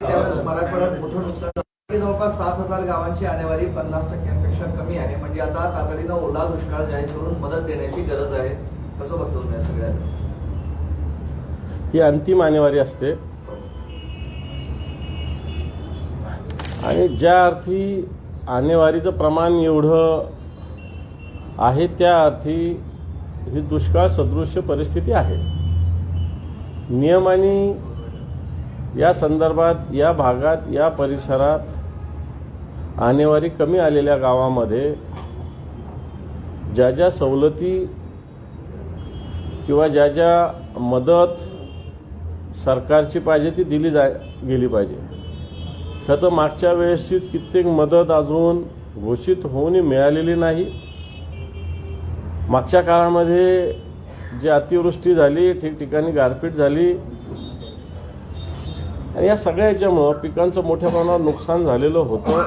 त्यावेळेस मराठवाड्यात मोठं नुकसान जवळपास सात हजार गावांची आणेवारी पन्नास टक्क्यांपेक्षा कमी आहे. म्हणजे आता तातडीनं ओला दुष्काळ जाहीर करून मदत देण्याची गरज आहे. कसं बघतो तुम्ही सगळ्यांना ही अंतिम आणेवारी असते. आणि ज्या अर्थी आणेवारीचं प्रमाण एवढं आहे त्या अर्थी ही दुष्काळ सदृश्य परिस्थिती आहे. नियमाने या संदर्भात या भागात या परिसरात आणेवारी कमी आलेल्या गावामध्ये ज्या ज्या सवलती किंवा ज्या ज्या मदत सरकारची पाहिजे ती दिली जा गेली पाहिजे. खरं तर मागच्या वेळेसचीच कित्येक मदत अजून घोषित होऊनही मिळालेली नाही. मागच्या काळामध्ये जी अतिवृष्टी झाली ठिकठिकाणी गारपीट झाली आणि या सगळ्या याच्यामुळं पिकांचं मोठ्या प्रमाणावर नुकसान झालेलं होतं.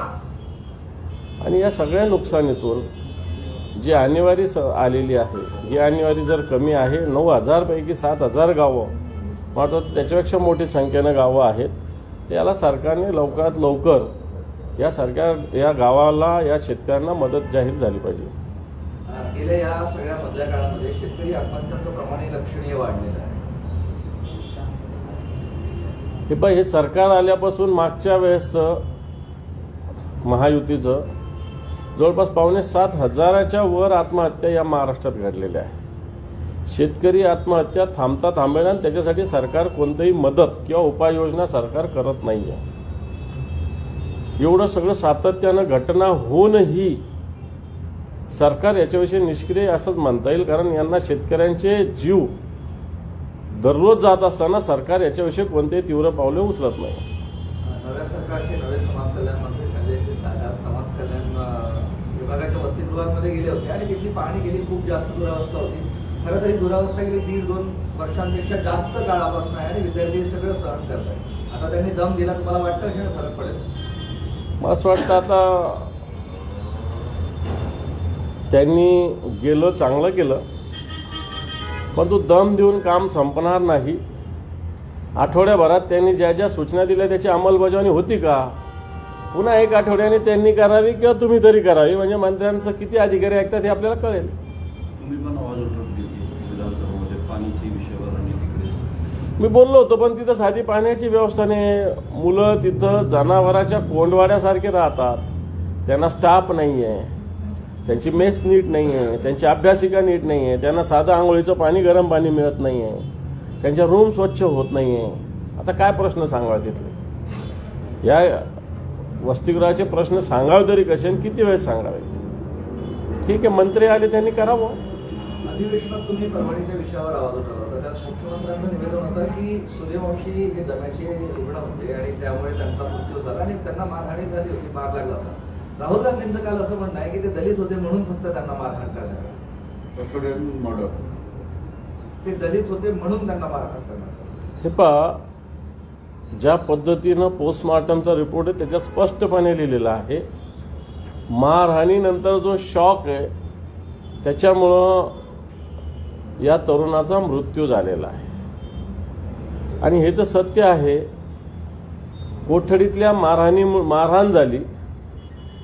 आणि या सगळ्या नुकसानीतून जी आणेवारी स आलेली आहे ही आणेवारी जर कमी आहे नऊ हजारपैकी सात हजार गावं मात्र त्याच्यापेक्षा मोठी संख्येनं गावं आहेत याला सरकारने लवकरात लवकर यासारख्या या गावाला या शेतकऱ्यांना मदत जाहीर झाली पाहिजे. गेल्या या सगळ्या मधल्या काळामध्ये शेतकरी आत्महत्यांचं प्रमाणही लक्षणीय वाढलेलं आहे. हे पण हे सरकार आल्यापासून मागच्या वेळेस महायुतीचं जवळपास पावणे सात हजाराच्या वर आत्महत्या या महाराष्ट्रात घडलेल्या आहे शेतकरी आत्महत्या थांबता थांबेना आणि त्याच्यासाठी सरकार कोणतीही मदत किंवा उपाययोजना सरकार करत नाही आहे एवढं सगळं सातत्यानं घटना होऊनही सरकार याच्याविषयी निष्क्रिय असंच म्हणता येईल कारण यांना शेतकऱ्यांचे जीव दररोज जात असताना सरकार याच्याविषयी कोणतेही तीव्र पावले उचलत नाही. नव्या सरकारचे नवे समाज कल्याण मंत्री संजय क्षीरसागर समाज कल्याण विभागाच्या वसतिगृहांमध्ये गेले होते आणि तिथली पाहणी केली खूप जास्त दुरावस्था होती. खरं तरी दुरावस्था गेली दीड दोन वर्षांपेक्षा जास्त काळापासून आहे आणि विद्यार्थी हे सगळं सहन करत आहेत. आता त्यांनी दम दिला तुम्हाला वाटतं अशा फरक पडेल? मला असं वाटतं आता त्यांनी गेलं चांगलं केलं. पण तो दम देऊन काम संपणार नाही. आठवड्याभरात त्यांनी ज्या ज्या सूचना दिल्या त्याची अंमलबजावणी होती का? पुन्हा एक आठवड्याने त्यांनी करावी किंवा तुम्ही तरी करावी? म्हणजे मंत्र्यांचं किती अधिकारी ऐकतात हे आपल्याला कळेल. मी बोललो होतो पण तिथं साधी पाण्याची व्यवस्था नाही. मुलं तिथं जनावराच्या कोंडवाड्यासारखे राहतात. त्यांना स्टाफ नाही आहे त्यांची मेस नीट नाही आहे त्यांची अभ्यासिका नीट नाही आहे त्यांना साधं आंघोळीचं पाणी गरम पाणी मिळत नाही आहे त्यांच्या रूम स्वच्छ होत नाही आहे आता काय प्रश्न सांगाल तिथले? या वसतिगृहाचे प्रश्न सांगावे तरी कसे आणि किती वेळ सांगावे? ठीक आहे मंत्री आले त्यांनी करावं. अधिवेशनात तुम्ही परवानीच्या विषयावर आवाज उठवला होता त्यात मुख्यमंत्र्यांचं निवेदन होतं की सूर्यवंशी हे दम्याचे रुग्ण होते आणि त्यामुळे त्यांचा मृत्यू झाला आणि त्यांना मारहाणी झाली होती मार लागला होता. राहुल गांधींचं काल असं म्हणणं आहे की ते दलित होते म्हणून फक्त त्यांना मारहाण करण्यात आली. कस्टोडियन मर्डर ते दलित होते म्हणून त्यांना मारहाण करण्यात. हे पहा ज्या पद्धतीनं पोस्टमॉर्टमचा रिपोर्ट आहे त्याच्यात स्पष्टपणे लिहिलेला आहे मारहाणीनंतर जो शॉक आहे त्याच्यामुळं या तरुणाचा मृत्यू झालेला आहे आणि हे तर सत्य आहे कोठडीतल्या मारहाणी मारहाण झाली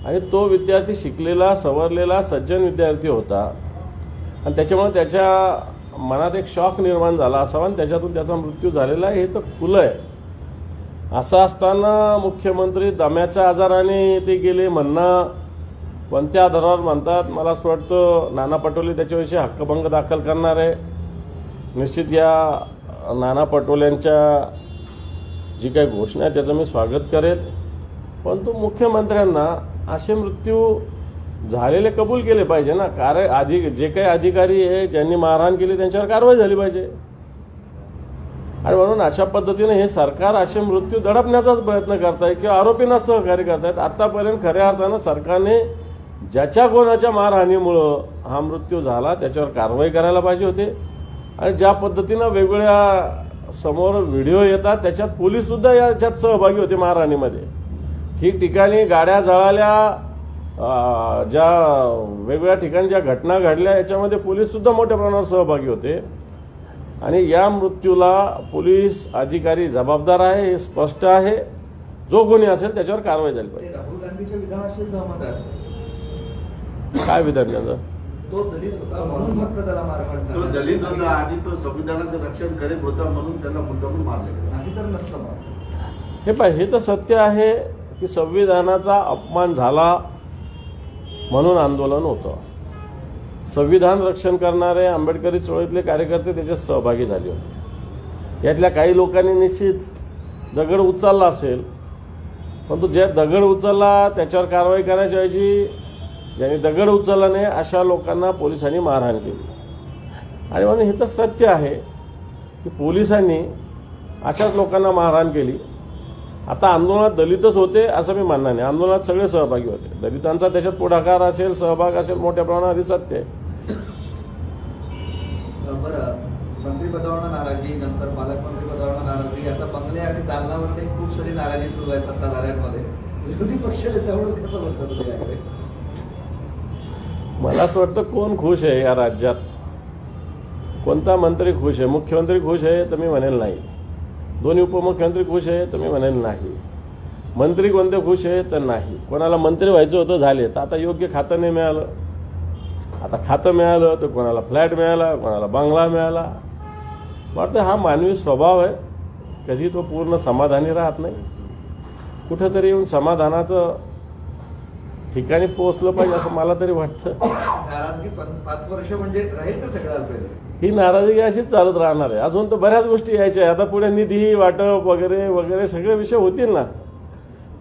आणि तो विद्यार्थी शिकलेला सवरलेला सज्जन विद्यार्थी होता. आणि त्याच्यामुळे त्याच्या मनात एक शॉक निर्माण झाला असावा आणि त्याच्यातून त्याचा मृत्यू झालेला आहे. हे तर खुलं आहे. असं असताना मुख्यमंत्री दम्याच्या आजाराने ते गेले म्हणणं कोणत्या आधारावर म्हणतात मला असं वाटतं नाना पटोले त्याच्याविषयी हक्कभंग दाखल करणार आहे. निश्चित या नाना पटोल्यांच्या जी काही घोषणा आहे त्याचं मी स्वागत करेल. परंतु मुख्यमंत्र्यांना असे मृत्यू झालेले कबूल केले पाहिजे ना. कार्य अधिक जे काही अधिकारी आहे ज्यांनी मारहाण केली त्यांच्यावर कारवाई झाली पाहिजे. आणि म्हणून अशा पद्धतीने हे सरकार असे मृत्यू दडपण्याचाच प्रयत्न करताय किंवा आरोपींना सहकार्य करतायत. आतापर्यंत खऱ्या अर्थानं सरकारने ज्याच्या कोणाच्या मारहाणीमुळं हा मृत्यू झाला त्याच्यावर कारवाई करायला पाहिजे होते. आणि ज्या पद्धतीनं वेगवेगळ्या समोर व्हिडिओ येतात त्याच्यात पोलीस सुद्धा याच्यात सहभागी होते मारहाणीमध्ये. ठिकठिकाणी गाड्या जळाल्या ज्या वेगवेगळ्या ठिकाणी ज्या घटना घडल्या याच्यामध्ये पोलीस सुद्धा मोठ्या प्रमाणावर सहभागी होते. आणि या मृत्यूला पोलीस अधिकारी जबाबदार आहे हे स्पष्ट आहे. जो कोणी असेल त्याच्यावर कारवाई झाली पाहिजे. राहुल गांधीच्या विधानाशी सहमत आहे काय विधान त्याचं? तो दलित होता म्हणून फक्त त्याला मारहाण तो करण्यात दलित आली. होता आणि तो संविधानाचं रक्षण करीत होता म्हणून त्याला मुद्दामून मारले गेले. नाही तर नसतं मग हे पाय हे तर सत्य आहे. की संविधानाचा अपमान झाला म्हणून आंदोलन होतं. संविधान रक्षण करणारे आंबेडकरी चळवळीतले कार्यकर्ते त्याच्यात सहभागी झाले होते. यातल्या काही लोकांनी निश्चित दगड उचलला असेल परंतु ज्या दगड उचलला त्याच्यावर कारवाई करायच्या ऐवजी ज्यांनी दगड उचलला नाही अशा लोकांना पोलिसांनी मारहाण केली. आणि म्हणून हे तर सत्य आहे की पोलिसांनी अशाच लोकांना मारहाण केली. आता आंदोलनात दलितच होते असं मी मानणार नाही. आंदोलनात सगळे सहभागी होते. दलितांचा त्याच्यात पुढाकार असेल सहभाग असेल मोठ्या प्रमाणात हे सत्य आहे. बरं. मंत्रिपदावर नाराजी नंतर पालकमंत्री पदावर नाराजी. आता बंगले आणि दालनावरती खूप सारी नाराजी सुरू आहे सत्ताधाऱ्यांमध्ये. विरोधी पक्ष नेत्यावर कसं म्हणतात तुम्ही याकडे? मला असं वाटतं कोण खुश आहे या राज्यात? कोणता मंत्री खुश आहे? मुख्यमंत्री खुश आहे तर मी म्हणेल नाही. दोन्ही उपमुख्यमंत्री खुश आहे तर मी म्हणेन नाही. मंत्री कोणते खुश आहे तर नाही. कोणाला मंत्री व्हायचं होतं झाले. तर आता योग्य खातं नाही मिळालं. आता खातं मिळालं तर कोणाला फ्लॅट मिळाला कोणाला बंगला मिळाला. वाटतं हा मानवी स्वभाव आहे. कधी तो पूर्ण समाधानी राहत नाही. कुठंतरी येऊन समाधानाचं ठिकाणी पोहोचलं पाहिजे असं मला तरी वाटतं. नाराजगी पाच वर्ष म्हणजे राहील ही नाराजगी अशीच चालत राहणार आहे. अजून तर बऱ्याच गोष्टी यायच्या. आता पुढे निधी वाटप वगैरे वगैरे सगळे विषय होतील ना.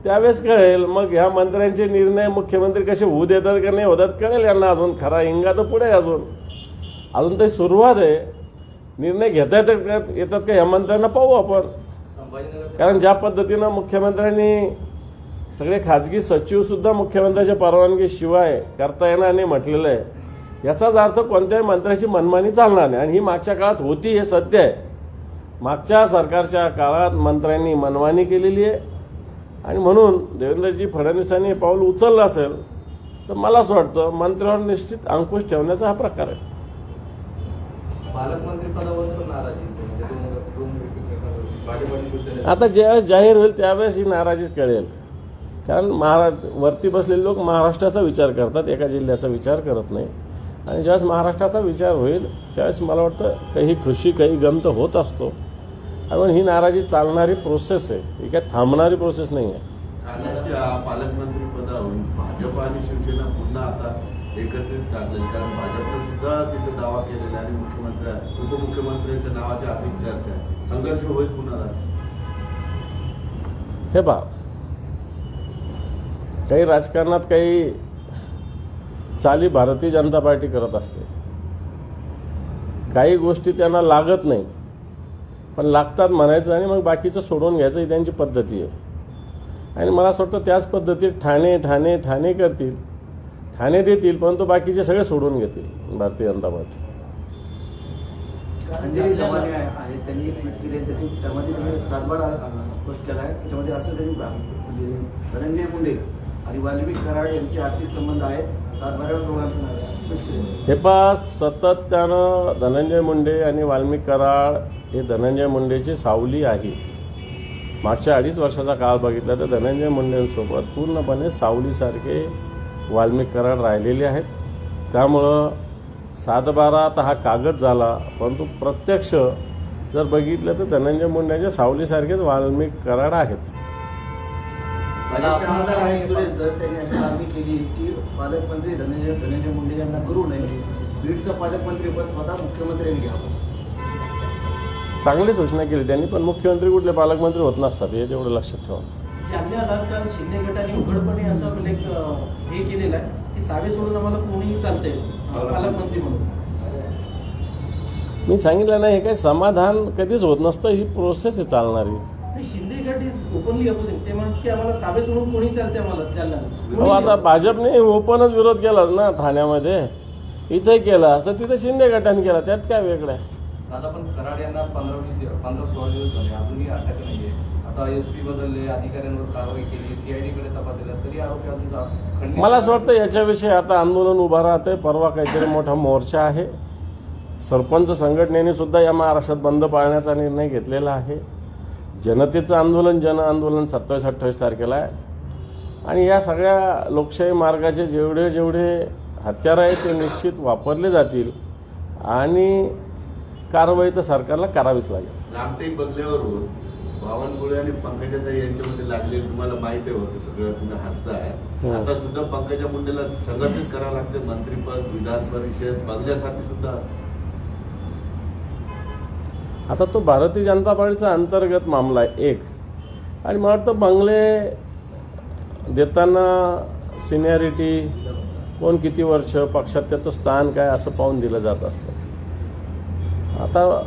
त्यावेळेस कळेल. मग ह्या मंत्र्यांचे निर्णय मुख्यमंत्री कसे होऊ देतात का नाही होतात कळेल यांना अजून. खरा हिंगा तर पुढे अजून. अजून तरी सुरुवात आहे. निर्णय घेता येतात येतात का ह्या मंत्र्यांना पाहू आपण. कारण ज्या पद्धतीनं मुख्यमंत्र्यांनी सगळे खाजगी सचिव सुद्धा मुख्यमंत्र्याच्या परवानगीशिवाय करता येणार नाही म्हटलेलं आहे याचाच अर्थ कोणत्याही मंत्र्याची मनमानी चालणार नाही आणि ही मागच्या काळात होती हे सत्य आहे मागच्या सरकारच्या काळात मंत्र्यांनी मनमानी केलेली आहे आणि म्हणून देवेंद्रजी फडणवीसांनी हे पाऊल उचललं असेल तर मला असं वाटतं मंत्र्यावर निश्चित अंकुश ठेवण्याचा हा प्रकार आहे आता ज्यावेळेस जाहीर होईल त्यावेळेस ही नाराजी कळेल कारण महाराष्ट्र वरती बसलेले लोक महाराष्ट्राचा विचार करतात एका जिल्ह्याचा विचार करत नाही. आणि ज्यावेळेस महाराष्ट्राचा विचार होईल त्यावेळेस मला वाटतं काही खुशी काही गम तर होत असतो. आणि ही नाराजी चालणारी प्रोसेस आहे. ही काय थांबणारी प्रोसेस नाही आहे. पालकमंत्री पदावरून भाजप आणि शिवसेना पुन्हा आता एकत्रित कारण भाजपने सुद्धा तिथे दावा केलेला आणि मुख्यमंत्री उपमुख्यमंत्र्यांच्या नावाच्या अधिक चर्चा संघर्ष होईल पुन्हा. हे पहा काही राजकारणात काही चाली भारतीय जनता पार्टी करत असते. काही गोष्टी त्यांना लागत नाही. पण लागतात म्हणायचं आणि मग बाकीचं सोडून घ्यायचं ही त्यांची पद्धती आहे. आणि मला असं वाटतं त्याच पद्धतीत ठाणे ठाणे ठाणे करतील. ठाणे देतील परंतु बाकीचे सगळे सोडून घेतील भारतीय जनता पार्टी. अंजली दमाने आहे त्यांनी एक ट्विट केली त्यांनी त्यामध्ये त्यांनी सातबार पोस्ट केला आहे त्याच्यामध्ये असं त्यांनी म्हणजे धनंजय मुंडे आणि वाल्मिक कराड यांचे आर्थिक संबंध आहेत. सातबाऱ्यावर दोघांचं नाव आहे. असं आहे. हे पा सातत्यानं धनंजय मुंडे आणि वाल्मिक कराड हे धनंजय मुंडेची सावली आहे. मागच्या अडीच वर्षाचा काळ बघितला तर धनंजय मुंडेंसोबत पूर्णपणे सावलीसारखे वाल्मिक कराड राहिलेले आहेत. त्यामुळं सातबारा तर हा कागद झाला परंतु प्रत्यक्ष जर बघितलं तर धनंजय मुंडेच्या सावलीसारखेच वाल्मिक कराड आहेत. भाजपचे आमदार आहेत सुरेश दस त्यांनी अशी मागणी केली की पालकमंत्री धनंजय धनंजय मुंडे यांना करू नये बीडचं पालकमंत्री पद स्वतः मुख्यमंत्र्यांनी घ्यावं. चांगली सूचना केली त्यांनी पण मुख्यमंत्री कुठले पालकमंत्री होत नसतात हे तेवढं लक्षात ठेवा. शिंदे गटाने उघडपणे असं म्हणजे हे केलेलं आहे की सावे सोडून आम्हाला कोणीही चालते पालकमंत्री. म्हणून. मी सांगितलं नाही हे काही समाधान कधीच होत नसतं ही प्रोसेस आहे चालणारी. शिंदे ओपनली अपोजिट ते म्हणत की आम्हाला सावे सोडून कोणी चालते आम्हाला हो आता भाजपने ओपनच विरोध केलाच ना ठाण्यामध्ये. इथे केला. तर तिथे शिंदे गटाने केला. त्यात काय वेगळं आहे? आता पण कराड यांना पंधरा पंधरा सोळा दिवस झाले. अजूनही अटक नाहीये. आता एस पी बदलले अधिकाऱ्यांवर कारवाई केली सीआयडी कडे तपास दिला. तरी आरोपी अजून मला असं वाटतं याच्याविषयी आता आंदोलन उभं राहतंय. परवा काहीतरी मोठा मोर्चा आहे. सरपंच संघटनेने सुद्धा या महाराष्ट्रात बंद पाळण्याचा निर्णय घेतलेला आहे. जनतेचं आंदोलन जन आंदोलन सत्तावीस अठ्ठावीस तारखेला आहे. आणि या सगळ्या लोकशाही मार्गाचे जेवढे जेवढे हत्यारं आहेत ते निश्चित वापरले जातील आणि कारवाई तर सरकारला करावीच लागेल. रामटेक बंगल्यावरून बावनकुळे आणि पंकजाताई यांच्यामध्ये लागले तुम्हाला माहिती होतं सगळं तुम्ही हसताय. हो. आता सुद्धा पंकजा मुंडेला संघटित करावं लागते मंत्रीपद विधान परिषद बंगल्यासाठी सुद्धा. आता तो भारतीय जनता पार्टीचा अंतर्गत मामला आहे एक. आणि मला वाटतं बंगले देताना सिनियरिटी कोण किती वर्ष पक्षात त्याचं स्थान काय असं पाहून दिलं जात असतं. आता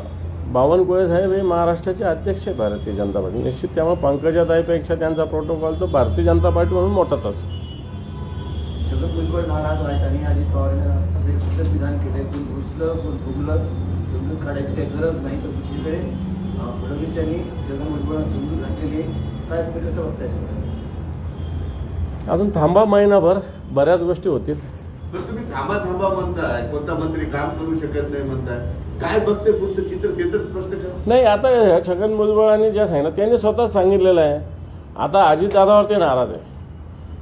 बावनकुळे साहेब हे महाराष्ट्राचे अध्यक्ष आहे भारतीय जनता पार्टी. निश्चित त्यामुळे पंकजाताईपेक्षा त्यांचा प्रोटोकॉल तो भारतीय जनता पार्टी म्हणून मोठाच असतो. छगन भुजबळ नाराज आहेत आणि अजित असे विधान केले समजून काढायची काही गरज नाही तर दुसरीकडे फडणवीस यांनी छगन भुजबळांना समजून घातलेली आहे. काय तुम्ही कसं बघताय याच्याकडे? अजून थांबा महिनाभर बऱ्याच गोष्टी होतील. पण तुम्ही थांबा थांबा म्हणताय कोणता मंत्री काम करू शकत नाही म्हणताय. काय बघते पुढचं चित्र ते तर स्पष्ट करा नाही आता छगन भुजबळांनी जे सांगितलं त्यांनी स्वतःच सांगितलेलं आहे. आता अजितदादावरती नाराज आहे.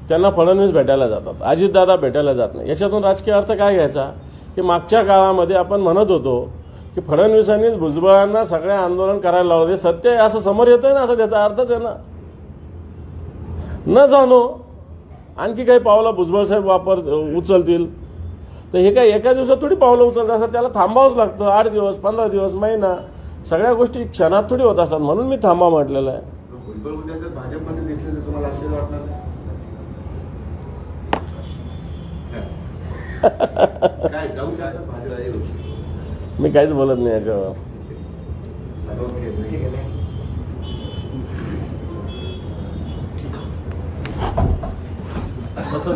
त्यांना फडणवीस भेटायला जातात. अजितदादा भेटायला जात नाही. याच्यातून राजकीय अर्थ काय घ्यायचा? की मागच्या काळामध्ये आपण म्हणत होतो की फडणवीसांनीच भुजबळांना सगळे आंदोलन करायला लावलं. सत्य आहे असं समोर येतंय ना असं त्याचा अर्थच आहे ना. न जाणो आणखी काही पावलं भुजबळ साहेब वापर उचलतील. तर हे काय एका दिवसात थोडी पावलं उचलत असतात त्याला थांबावंच लागतं. आठ दिवस पंधरा दिवस महिना सगळ्या गोष्टी क्षणात थोडी होत असतात. म्हणून मी थांबा म्हटलेलं आहे. भुजबळ उद्या जर भाजपमध्ये दिसले तर तुम्हाला आश्चर्य वाटणार नाही? काय जाऊ भाजप मी काहीच बोलत नाही याच्यावर.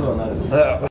होणार